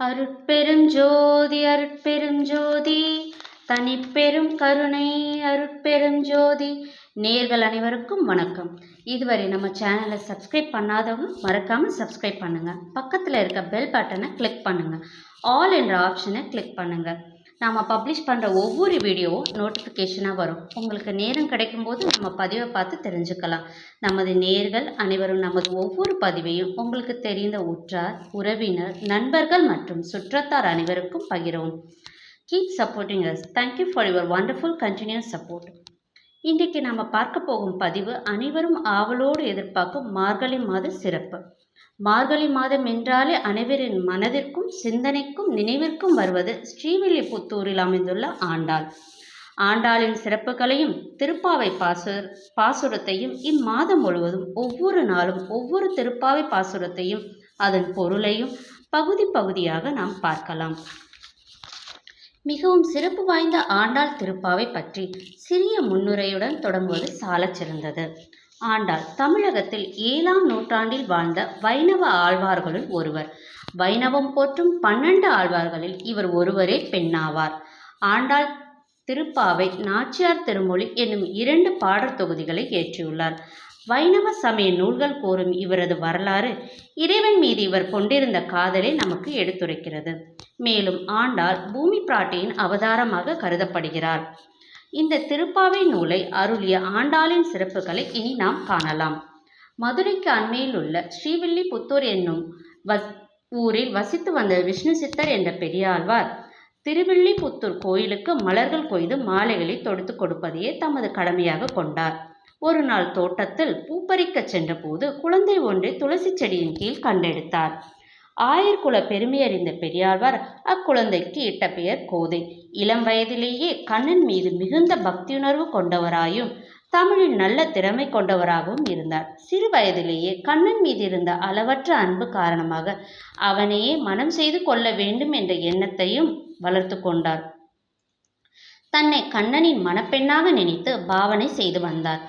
அருட்பெரும் ஜோதி அருட்பெரும் ஜோதி. தனிப்பெரும் கருணை அருட்பெரும் ஜோதி. நேர்கள் அனைவருக்கும் வணக்கம். இதுவரை நம்ம சேனலை சப்ஸ்கிரைப் பண்ணாதவங்க மறக்காமல் சப்ஸ்கிரைப் பண்ணுங்கள் பக்கத்தில் இருக்க பெல் பட்டனை கிளிக் பண்ணுங்கள் ஆல் என்ற ஆப்ஷனை கிளிக் பண்ணுங்கள் நாம் பப்ளிஷ் பண்ணுற ஒவ்வொரு வீடியோவும் நோட்டிஃபிகேஷனாக வரும். உங்களுக்கு நேரம் கிடைக்கும்போது நம்ம பதிவை பார்த்து தெரிஞ்சுக்கலாம். நமது நேர்கள் அனைவரும் நமது ஒவ்வொரு பதிவையும் உங்களுக்கு தெரிந்த உற்றார் உறவினர் நண்பர்கள் மற்றும் சுற்றத்தார் அனைவருக்கும் பகிரவும். Keep supporting us thank you for your wonderful continues support இன்றைக்கு நாம் பார்க்க போகும் பதிவு அனைவரும் ஆவலோடு எதிர்பார்க்கும் மார்கழி மாத சிறப்பு. மார்கழி மாதம் என்றாலே அனைவரின் மனதிற்கும் சிந்தனைக்கும் நினைவிற்கும் வருவது ஸ்ரீவில்லிபுத்தூரில் அமைந்துள்ள ஆண்டாள். ஆண்டாளின் சிறப்புகளையும் திருப்பாவை பாசு பாசுரத்தையும் இம்மாதம் முழுவதும் ஒவ்வொரு நாளும் ஒவ்வொரு திருப்பாவை பாசுரத்தையும் அதன் பொருளையும் பகுதி பகுதியாக நாம் பார்க்கலாம். மிகவும் சிறப்பு வாய்ந்த ஆண்டாள் திருப்பாவை பற்றி சிறிய முன்னுரையுடன் தொடங்குவது சாலச் சிறந்தது ஆண்டாள். தமிழகத்தில் ஏழாம் நூற்றாண்டில் வாழ்ந்த வைணவ ஆழ்வார்களுள் ஒருவர். வைணவம் போற்றும் பன்னெண்டு ஆழ்வார்களில் இவர் ஒருவரே பெண்ணாவார். ஆண்டாள் திருப்பாவை நாச்சியார் திருமொழி என்னும் இரண்டு பாடல் தொகுதிகளை இயற்றியுள்ளார் வைணவ சமய நூல்கள் கூறும் இவரது வரலாறு இறைவன் மீது இவர் கொண்டிருந்த காதலை நமக்கு எடுத்துரைக்கிறது. மேலும் ஆண்டாள் பூமி பிராட்டியின் அவதாரமாக கருதப்படுகிறார். இந்த திருப்பாவை நூலை அருளிய ஆண்டாளின் சிறப்புகளை இனி நாம் காணலாம். மதுரைக்கு அண்மையில் உள்ள ஸ்ரீவில்லிபுத்தூர் என்னும் வஸ் ஊரில் வசித்து வந்த விஷ்ணு சித்தர் என்ற பெரியாழ்வார் திருவில்லிபுத்தூர் கோயிலுக்கு மலர்கள் கொய்து மாலைகளை தொடுத்து கொடுப்பதையே தமது கடமையாக கொண்டார். ஒரு நாள் தோட்டத்தில் பூப்பறிக்கச் சென்றபோது குழந்தை ஒன்றை துளசி செடியின் கீழ் கண்டெடுத்தார். ஆயர்குல பெருமையறிந்த பெரியாழ்வார் அக்குழந்தைக்கு இட்ட பெயர் கோதை. இளம் வயதிலேயே கண்ணன் மீது மிகுந்த பக்தியுணர்வு கொண்டவராயும் தமிழில் நல்ல திறமை கொண்டவராகவும் இருந்தார். சிறு வயதிலேயே கண்ணன் மீது இருந்த அளவற்ற அன்பு காரணமாக அவனையே மனம் செய்து கொள்ள வேண்டும் என்ற எண்ணத்தையும் வளர்த்து கொண்டார். தன்னை கண்ணனின் மணப்பெண்ணாக நினைத்து பாவனை செய்து வந்தார்.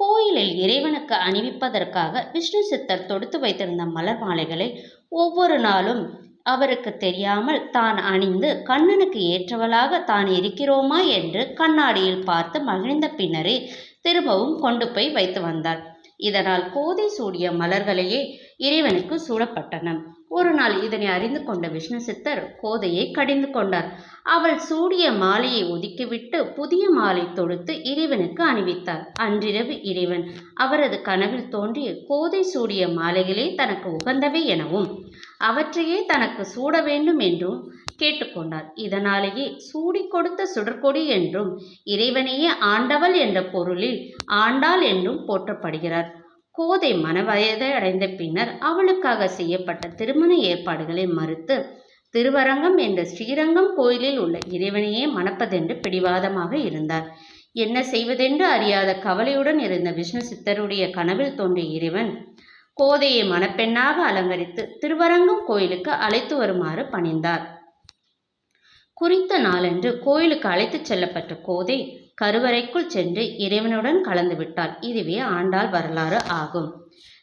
கோயிலில் இறைவனுக்கு அணிவிப்பதற்காக விஷ்ணு சித்தர் தொடுத்து வைத்திருந்த மலர் மாலைகளை ஒவ்வொரு நாளும் அவருக்கு தெரியாமல் தான் அணிந்து கண்ணனுக்கு ஏற்றவளாக தான் இருக்கிறோமா என்று கண்ணாடியில் பார்த்து மகிழ்ந்த பின்னரே திரும்பவும் கொண்டு போய் வைத்து வந்தார் இதனால் கோதை சூடிய மலர்களையே இறைவனுக்கு சூடப்பட்டன ஒரு நாள் இதனை அறிந்து கொண்ட விஷ்ணு சித்தர் கோதையை கடிந்து கொண்டார். அவள் சூடிய மாலையை ஒதுக்கிவிட்டு புதிய மாலை தொடுத்து இறைவனுக்கு அணிவித்தார் அன்றிரவு இறைவன் அவரது கனவில் தோன்றி கோதை சூடிய மாலைகளே தனக்கு உகந்தவை எனவும் அவற்றையே தனக்கு சூட வேண்டும் என்றும் கேட்டுக்கொண்டார் இதனாலேயே சூடி கொடுத்த சுடற்கொடி என்றும் இறைவனையே ஆண்டவள் என்ற பொருளில் ஆண்டாள் என்றும் போற்றப்படுகிறார். கோதை மனவயதை அடைந்த பின்னர் அவளுக்காக செய்யப்பட்ட திருமண ஏற்பாடுகளை மறுத்து திருவரங்கம் என்ற ஸ்ரீரங்கம் கோயிலில் உள்ள இறைவனையே மணப்பதென்று பிடிவாதமாக இருந்தார். என்ன செய்வதென்று அறியாத கவலையுடன் இருந்த விஷ்ணு சித்தருடைய கனவில் தோன்றிய இறைவன் கோதையை மணப்பெண்ணாக அலங்கரித்து திருவரங்கம் கோயிலுக்கு அழைத்து வருமாறு பணிந்தார். குறித்த நாளன்று கோயிலுக்கு அழைத்துச் செல்லப்பட்ட கோதை கருவறைக்குள் சென்று இறைவனுடன் கலந்துவிட்டார் இதுவே ஆண்டாள் வரலாறு ஆகும்.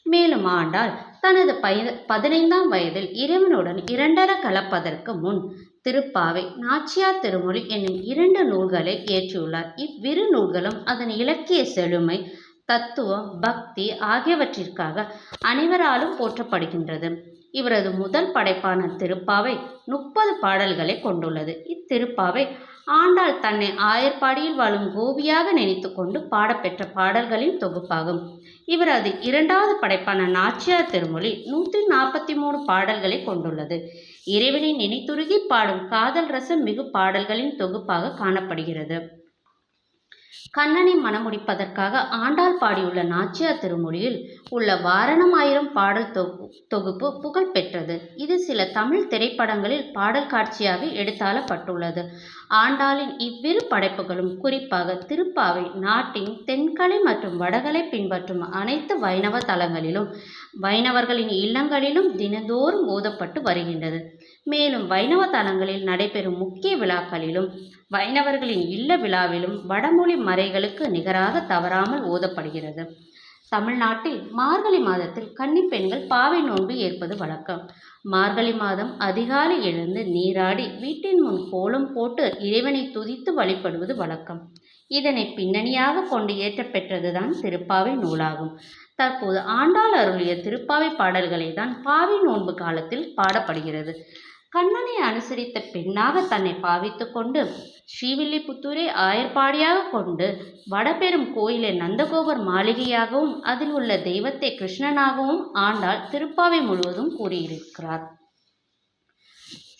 மேலும் ஆண்டாள் தனது பய பதினைந்தாம் வயதில் இறைவனுடன் இரண்டர கலப்பதற்கு முன் திருப்பாவை நாச்சியார் திருமொழி என்னும் இரண்டு நூல்களை இயற்றியுள்ளார் இவ்விரு நூல்களும் அதன் இலக்கிய செழுமை தத்துவம் பக்தி ஆகியவற்றிற்காக அனைவராலும் போற்றப்படுகின்றது. இவரது முதல் படைப்பான திருப்பாவை முப்பது பாடல்களை கொண்டுள்ளது. இத்திருப்பாவை ஆண்டாள் தன்னை ஆயர்பாடியில் வாழும் கோபியாக நினைத்து கொண்டு பாடப்பெற்ற பாடல்களின் தொகுப்பாகும். இவரது இரண்டாவது படைப்பான நாச்சியார் திருமொழி நூற்றி நாற்பத்தி மூணு பாடல்களை கொண்டுள்ளது. இறைவனை நினைத்துருகி பாடும் காதல் ரசம் மிகு பாடல்களின் தொகுப்பாக காணப்படுகிறது. கண்ணனை மணமுடிப்பதற்காக ஆண்டாள் பாடியுள்ள நாச்சியார் திருமொழியில் உள்ள வாரணம் ஆயிரம் பாடல் தொகு தொகுப்பு புகழ் பெற்றது இது சில தமிழ் திரைப்படங்களில் பாடல் காட்சியாக எடுத்தாளப்பட்டுள்ளது. ஆண்டாளின் இவ்விரு படைப்புகளும் குறிப்பாக திருப்பாவை நாட்டின் தென்கலை மற்றும் வடகலை பின்பற்றும் அனைத்து வைணவ தலங்களிலும் வைணவர்களின் இல்லங்களிலும் தினந்தோறும் ஓதப்பட்டு வருகின்றது. மேலும் வைணவ தலங்களில் நடைபெறும் முக்கிய விழாக்களிலும் வைணவர்களின் இல்ல விழாவிலும் வடமொழி மறைகளுக்கு நிகராக தவறாமல் ஓதப்படுகிறது. தமிழ்நாட்டில் மார்கழி மாதத்தில் கன்னி பெண்கள் பாவை நோன்பு ஏற்பது வழக்கம். மார்கழி மாதம் அதிகாலை எழுந்து நீராடி வீட்டின் முன் கோலம் போட்டு இறைவனை துதித்து வழிபடுவது வழக்கம். இதனை பின்னணியாக கொண்டு ஏற்றப்பெற்றதுதான் திருப்பாவை நூலாகும். தற்போது ஆண்டாள் அருளிய திருப்பாவை பாடல்களை தான் பாவை நோன்பு காலத்தில் பாடப்படுகிறது. கண்ணனை அனுசரித்த பெண்ணாக தன்னை பாவித்து கொண்டு ஸ்ரீவில்லிபுத்தூரை ஆயர்பாடியாக கொண்டு வடபெரும் கோயிலை நந்தகோபர் மாளிகையாகவும் அதில் உள்ள தெய்வத்தை கிருஷ்ணனாகவும் ஆண்டாள் திருப்பாவை முழுவதும் கூறியிருக்கிறார்.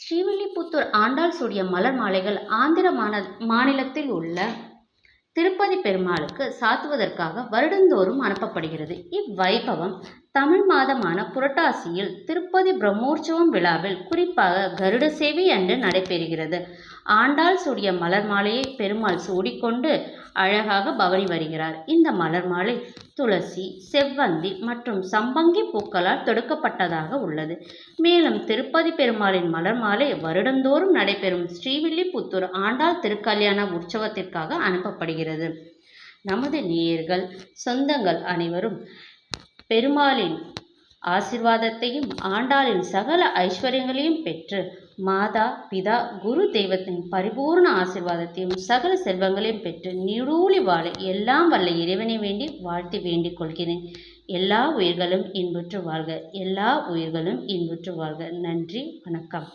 ஸ்ரீவில்லிபுத்தூர் ஆண்டாள் சூடிய மலர் மாலைகள் ஆந்திர மாந மாநிலத்தில் உள்ள திருப்பதி பெருமாளுக்கு சாத்துவதற்காக வருடந்தோறும் அனுப்பப்படுகிறது. இவ்வைபவம் தமிழ் மாதமான புரட்டாசியில் திருப்பதி பிரம்மோற்சவம் விழாவில் குறிப்பாக கருட சேவை அன்று நடைபெறுகிறது. ஆண்டாள் சூடிய மலர் மாலையை பெருமாள் சூடிக்கொண்டு அழகாக பவனி வருகிறார். இந்த மலர் மாலை துளசி செவ்வந்தி மற்றும் சம்பங்கி பூக்களால் தொடுக்கப்பட்டதாக உள்ளது. மேலும் திருப்பதி பெருமாளின் மலர் மாலை வருடந்தோறும் நடைபெறும் ஸ்ரீவில்லிபுத்தூர் ஆண்டாள் திருக்கல்யாண உற்சவத்திற்காக அனுப்பப்படுகிறது. நமது நேயர்கள் சொந்தங்கள் அனைவரும் பெருமாளின் ஆசிர்வாதத்தையும் ஆண்டாளின் சகல ஐஸ்வர்யங்களையும் பெற்று மாதா பிதா குரு தெய்வத்தின் பரிபூர்ண ஆசிர்வாதத்தையும் சகல செல்வங்களையும் பெற்று நீடூழி வாழ எல்லாம் வல்ல இறைவனை வேண்டி வாழ்த்தி வேண்டிக் கொள்கிறேன். எல்லா உயிர்களும் இன்புற்று வாழ்க. எல்லா உயிர்களும் இன்புற்று வாழ்க. நன்றி. வணக்கம்.